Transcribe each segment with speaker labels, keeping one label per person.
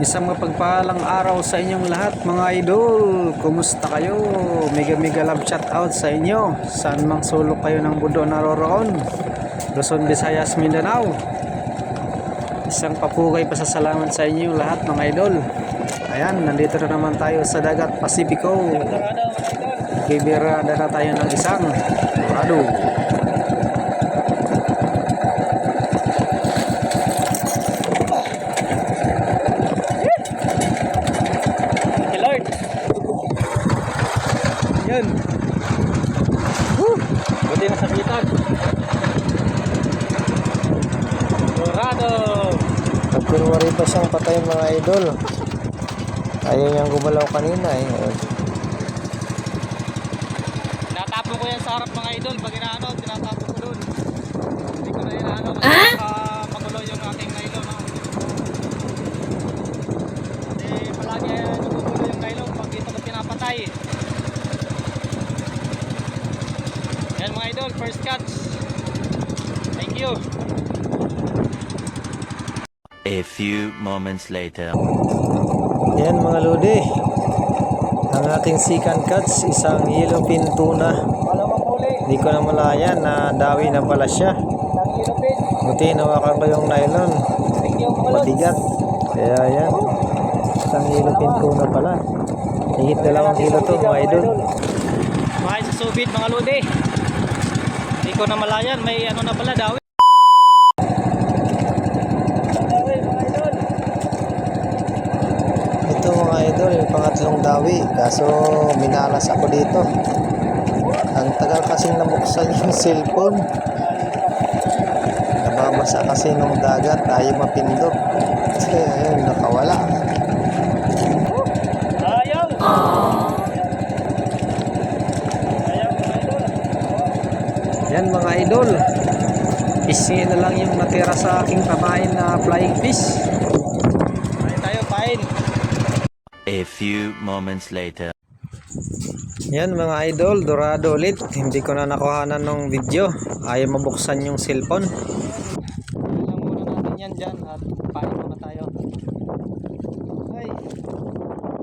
Speaker 1: Isang mapagpalang araw sa inyong lahat mga idol. Kumusta kayo? Mega mega love shout out sa inyo. Saan mang sulok kayo ng budo naroroon. Luzon, Visayas, Mindanao. Isang papugay pasasalamat sa inyo lahat mga idol. Ayan, nandito na naman tayo sa dagat Pasipiko. Bibirada na tayo ng isang dorado.
Speaker 2: Thank you, Lord.
Speaker 1: Yan.
Speaker 2: Buti na sakitan. Dorado.
Speaker 3: Nagkunwari pa siyang patay mga idol. Ayaw niyang gumalaw kanina eh.
Speaker 2: Tinatapo ko yan sa harap mga idol. Pag inaano, tinatapo ko doon. Hindi ko na inaano. Ah? magulo yung aking nylon. No? Kasi palagi yan nagugulo yung nylon pag dito ko pinapatay. Yan mga idol, first catch. Thank you.
Speaker 4: A few moments later.
Speaker 3: Yan mga lodi. Ang aking second catch, isang yellowfin tuna. Hindi ko na malaya na dawi na pala siya. Buti nawakan ko yung nylon. Matigat. Kaya yan. Isang yellowfin tuna pala. Higit dalawang kilo to mga idol.
Speaker 2: Kumain sa subid mga lodi. Ko na malayan, may ano na pala dawi.
Speaker 3: Ito mga idol, yung pangatlong dawi. Kaso minalas ako dito. Ang tagal kasing nabuksan yung cellphone. Nababasa kasi nung dagat, tayo mapindot. Ayun, nakawala.
Speaker 2: Ayaw! Ayaw mga idol.
Speaker 1: Yan mga idol. Fishing na lang yung natira sa aking kamain na flying fish.
Speaker 2: Kain tayo, kain.
Speaker 4: A few moments later.
Speaker 3: Yan mga idol, dorado ulit. Hindi ko na nakuhanan ng video. Ayaw mabuksan yung cellphone.
Speaker 2: Ilang muna natin yan dyan at pain muna tayo. Ay,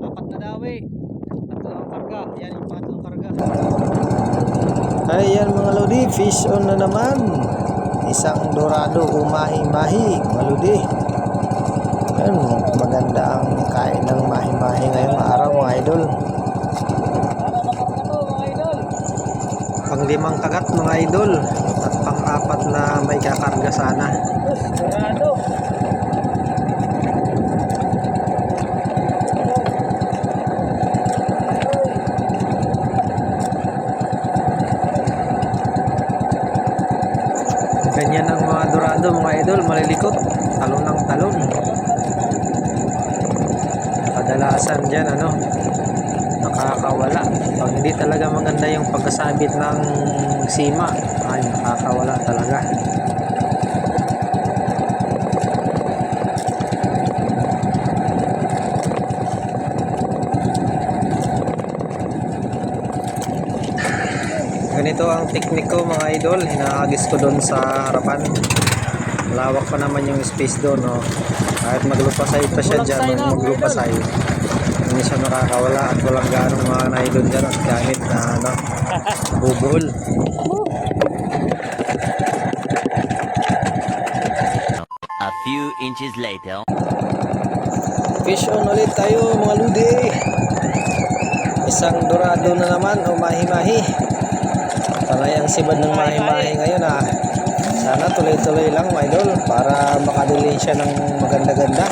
Speaker 2: apat na dawi. Tatlong karga. Yan yung pangatlong karga.
Speaker 3: Ay yan mga lodi, fish on na naman. Isang dorado umahi-mahi, maludi. Yan, maganda ang kain ng mahi-mahi ngayong araw mga
Speaker 2: mga idol.
Speaker 1: Pang limang kagat mga idol. At pang apat na may kakarga sana.
Speaker 2: Dorado.
Speaker 1: Ganyan ang dorado mga idol. Malilikot. Talon ng talon. Kadalasan dyan ano. Nakakawala. Pag hindi talaga maganda yung pagkasabit ng sima. Ay nakakawala talaga. Ganito ang teknik ko mga idol. Hinahagis ko doon sa harapan. Lawak pa naman yung space doon. No? Kahit maglupasay pa siya dyan, maglupasay. Hindi siya nakakawala at walang ganong mga naidon dyan at gamit na ano, bubuhol.
Speaker 4: A few inches later.
Speaker 3: Fish on ulit tayo mga ludi. Isang dorado na naman o mahi-mahi. Panay ang sibad ng mahi-mahi ngayon ah. Sana tuloy-tuloy lang mga idol para makadili siya ng maganda-ganda.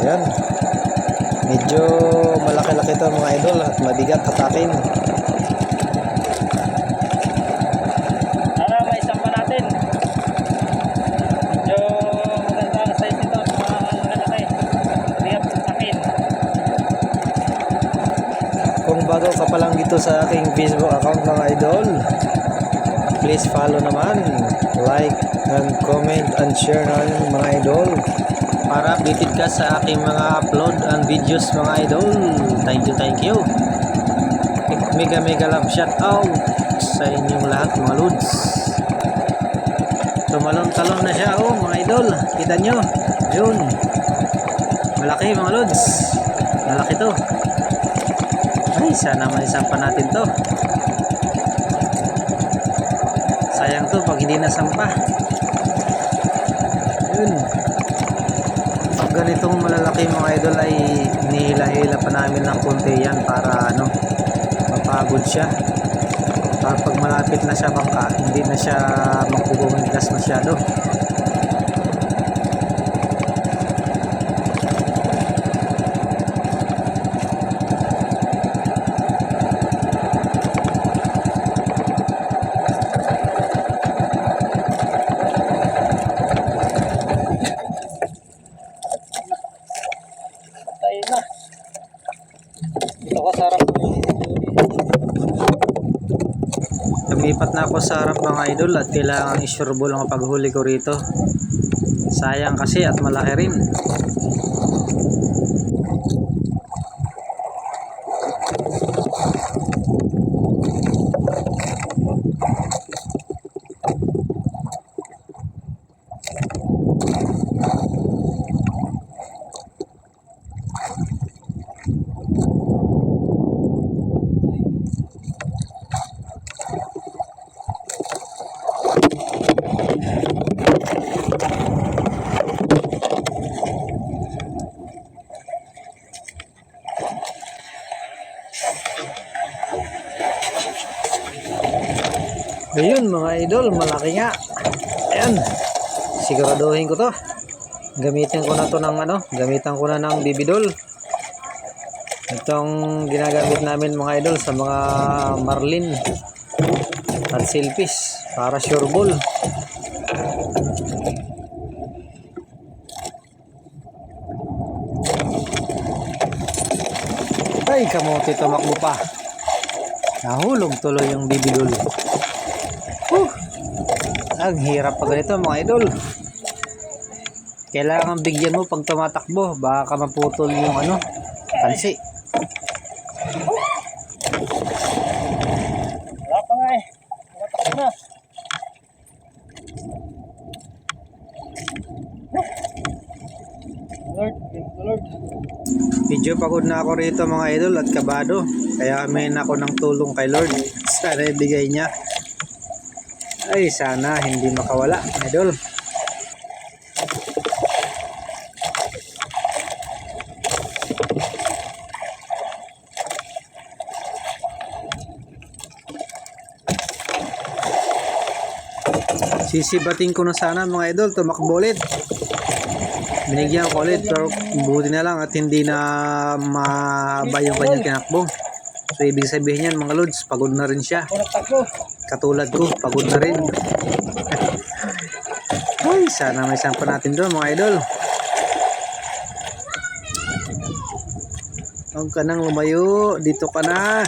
Speaker 3: Ayan. Medyo malaki-laki to mga idol at mabigat hatakin.
Speaker 2: Para may isang pa natin. Medyo maganda ang size nito. Malalaki. Lihat sa akin.
Speaker 3: Kung bago ka pa lang dito sa aking Facebook account mga idol, please follow naman, like, and comment, and share na rin mga idol.
Speaker 1: Para updated ka sa aking mga upload and videos mga idol. Thank you, thank you. Mega mega love shout out sa inyong lahat mga lods. Ito Tumalon-talon na siya, oh mga idol. Kita nyo. Yun. Malaki mga lods. Malaki to. Ay, sana maisampa natin to. Sayang to pag hindi nasampa. Yun. Pag ganitong malalaki mga idol ay nihila-hila pa namin ng konti yan para ano, mapagod siya. Para pag malapit na siya bangka, hindi na siya magpupumigas masyado. Lumipat na ako sa harap mga idol at kailangan isurbo lang ang paghuli ko rito. Sayang kasi at malaki rin. Ayun mga idol, malaki nga. Ayan. Siguraduhin ko to. Gamitin ko na to ng ano, gamitan ko na ng bibidol. Itong ginagamit namin mga idol sa mga marlin at silpis para sure ball. Ay, kamote tumakbo pa. Nahulog tuloy yung bibidol. Ang hirap pa ganito mga idol. Kailangan bigyan mo pag tumatakbo. Baka maputol yung ano, kansi.
Speaker 2: Wala pa nga eh. Tumatak na. Lord, Lord.
Speaker 1: Medyo pagod na ako rito mga idol at kabado. Kaya may ako ng tulong kay Lord. Sana ibigay niya. Ay, sana hindi makawala, idol. Sisibating ko na sana mga idol, tumakbo ulit. Binigyan ko ulit pero buti na lang at hindi na mahaba yung kanyang tinakbo. So ibig sabihin yan mga lods, pagod na rin siya. Katulad ko, pagod na rin. Ay, sana may sampa natin doon mga idol. Huwag ka nang lumayo, dito ka na.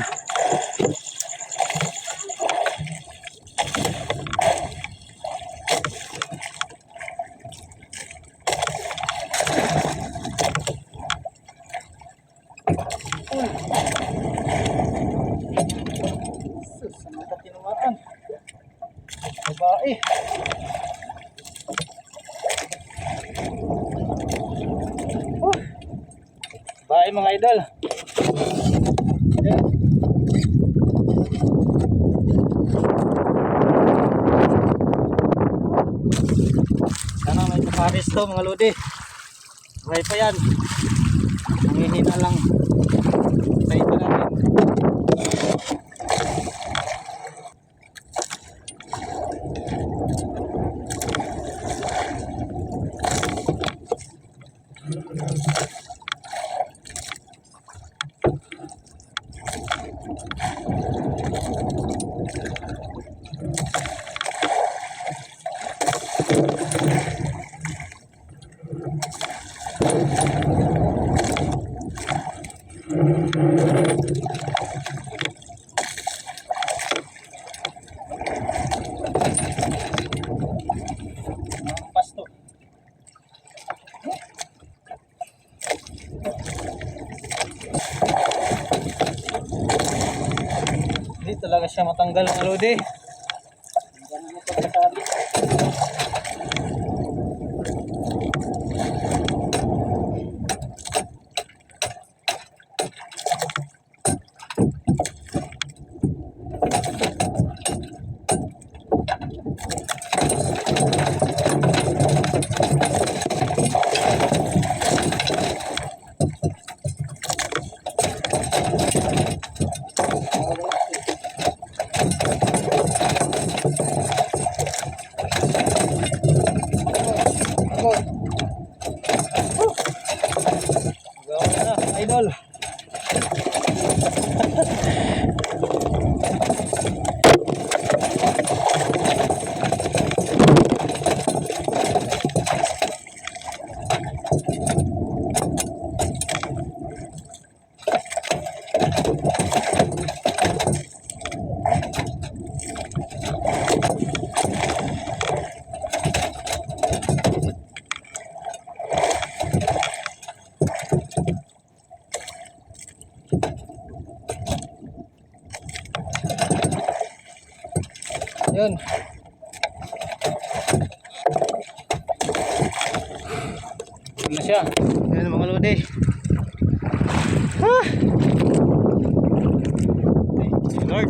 Speaker 2: Sus, ano ka tinamaan? Babae. Oh. Babae mga idol. Sana may kapares to mga lodi. Okay pa yan. Nangihina lang. Hindi talaga siya matanggal ng lodi. Ganun ito na, Yun na siya. Ayan mga lodi. Ah! Lord.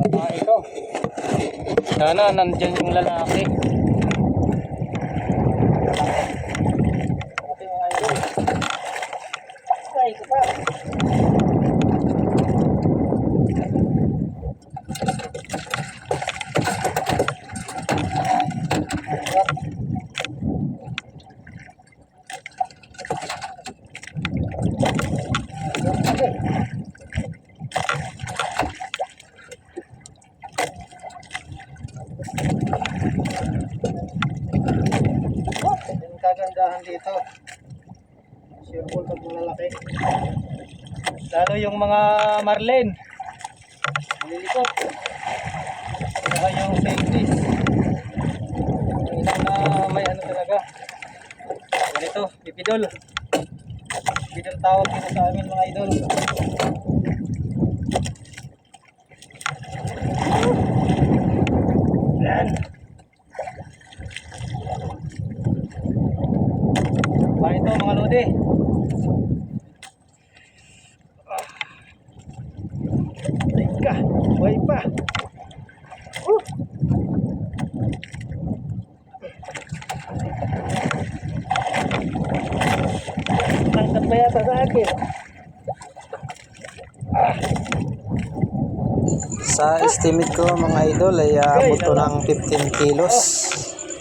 Speaker 2: Babae ko. Sana nandyan yung lalaki. Okay, mga idol. Ay, isa pa. Yung kagandahan dito. Circle pag malalaki. Lalo yung mga marlin. Nililikot. Saka yung safeties. Yung na may ano talaga. Ganito, Bipidol tawag dito sa amin mga idol. Yan. Pa ito mga lodi. Ah. Teka, buhay pa. Uh. Tangkap pa yata sa
Speaker 1: estimate ko mga idol ay uh,
Speaker 2: Okay,
Speaker 1: buto ng 15 kilos.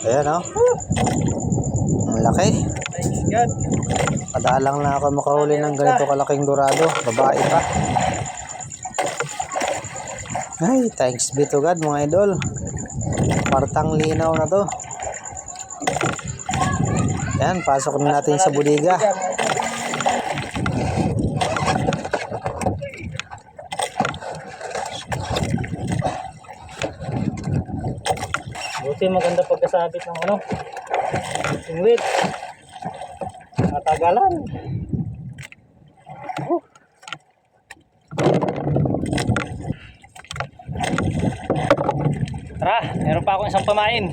Speaker 1: Ayan oh. Ang laki. Padalang na ako makahuli ng ganito kalaking dorado. Babae pa. Ay, thanks be to God mga idol. Partang linaw na to. Yan, pasok na natin sa budiga.
Speaker 2: Buti maganda pagkasabit ng ano. Singwit. Matagalan. Uh. Tara, meron pa akong isang pamain.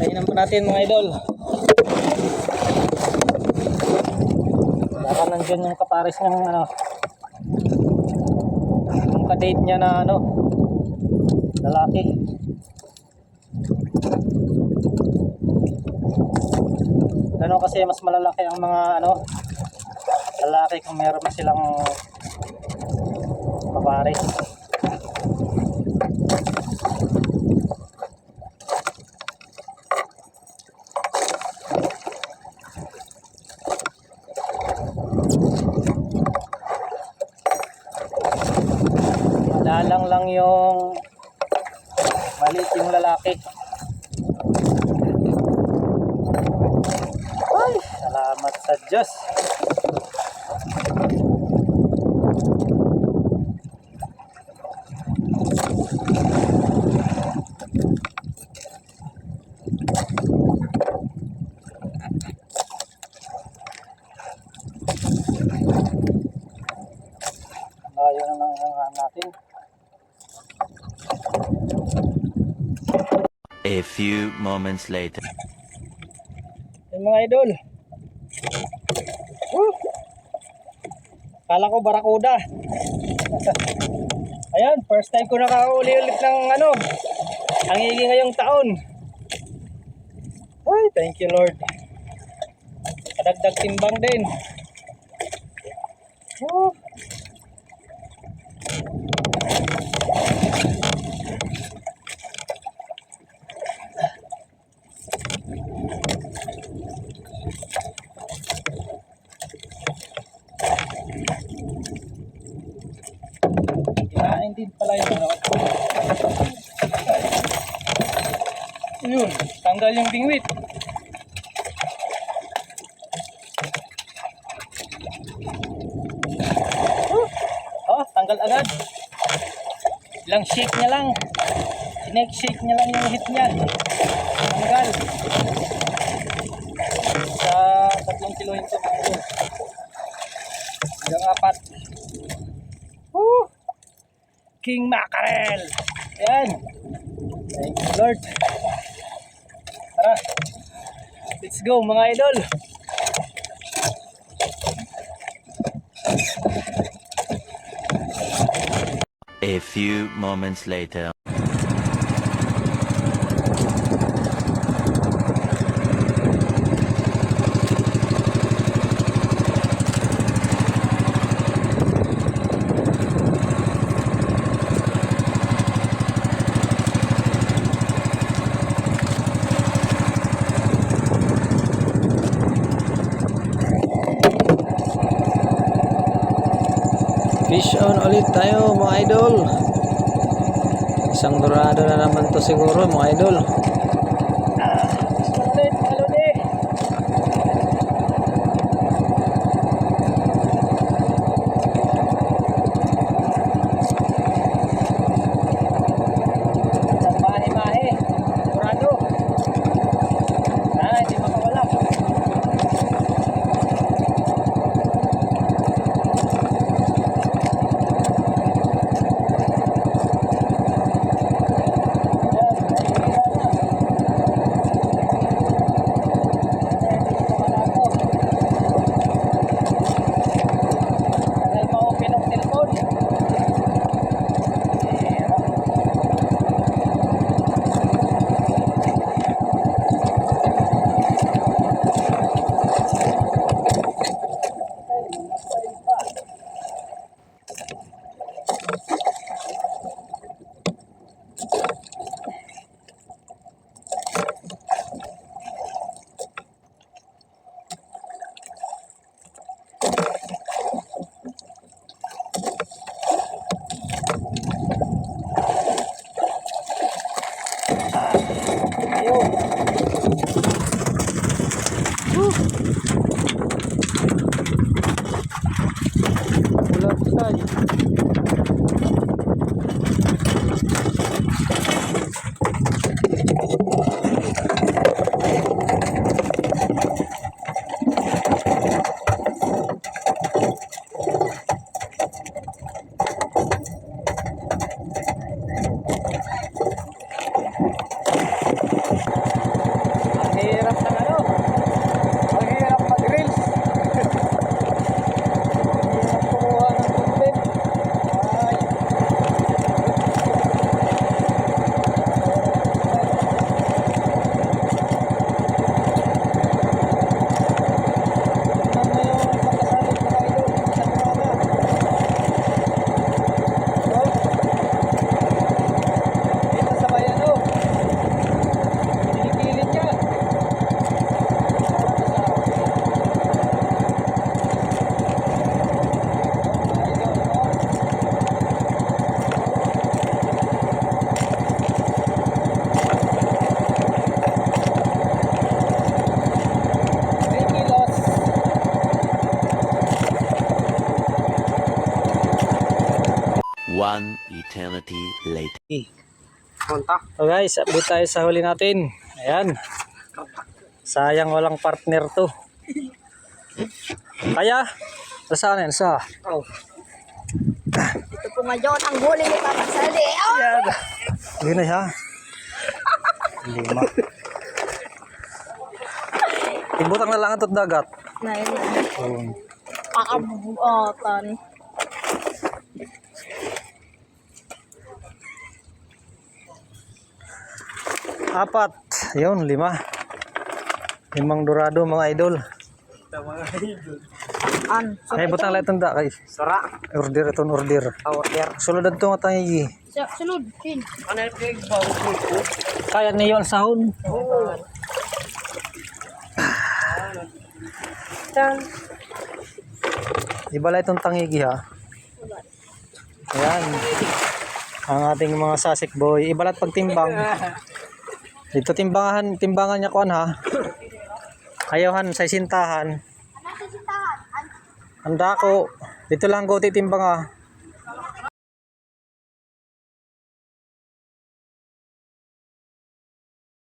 Speaker 2: Kainan po natin mga idol. Baka nandyan yung kapares ng ano. Yung kadate niya na ano. Lalaki. Ano kasi mas malalaki ang mga ano. Lalaki kung meron silang kapares. Madalang lang yung maliit yung lalaki. Ay, salamat sa Diyos. Ayaw na nang natin.
Speaker 4: A few moments later.
Speaker 2: Yung mga idol. Kala ko barakuda. Ayan, first time ko nakakauli ulit ng ano, ang higi ngayong taon. Ay, thank you Lord. Kadagdag timbang din. Oh. Kinain din pala yung ano. Yun, tanggal yung bingwit. Oh, tanggal agad. Ilang shake niya lang. Sinek shake niya lang yung hit niya. Tanggal. Sa tatlong kilo ito. Hanggang apat. Woo! King Mackerel. Yan. Thank you Lord. Let's go mga idol.
Speaker 4: A few moments later.
Speaker 3: Fish on ulit tayo mga idol. Isang dorado na naman to siguro mga idol.
Speaker 2: Ulit, mga lodi. Isang mahe-mahe. Kurado. Ah, hindi makawala. Tagal pa open ang cellphone. Hirap. Ayun. Wala tayo. Ang hirap ng ano? Ang hirap mag-reels. Ang hirap kumuha ng content. Ay. Tingnan mo yung pagkasalit mga idol sa drama. Oh. Dito sa bayan oh. Pinipilit niya. Three kilos.
Speaker 4: One eternity later.
Speaker 2: So guys, update tayo sa huli natin. Ayan. Sayang walang partner to. Kaya, nasaan yan? Sa? Oh.
Speaker 5: Ito po ngayon ang huli ni Papa Sali. Oh!
Speaker 2: Yan. Hindi na siya. Lima. Ibutang na lang ito't dagat.
Speaker 5: Ngayon,
Speaker 2: Um,
Speaker 5: Napakabuotan.
Speaker 1: Apat. Yun, lima. Limang dorado mga idol.
Speaker 5: An. So,
Speaker 1: Ay, butang lahat tanda kay.
Speaker 2: Sara.
Speaker 1: Order itong order.
Speaker 2: Order.
Speaker 1: Sulod ito nga tangi.
Speaker 5: sa, sunod. Sin.
Speaker 2: Ano yung big bow?
Speaker 1: Kaya niyo ang sahon. Ibala itong tangigi ha. Ayan. Ang ating mga sasik boy. Ibalat pagtimbang. Dito timbangan, timbangan niya kuan ha. Ayawan sa sintahan. Ang dako. Dito lang go titimbang ha.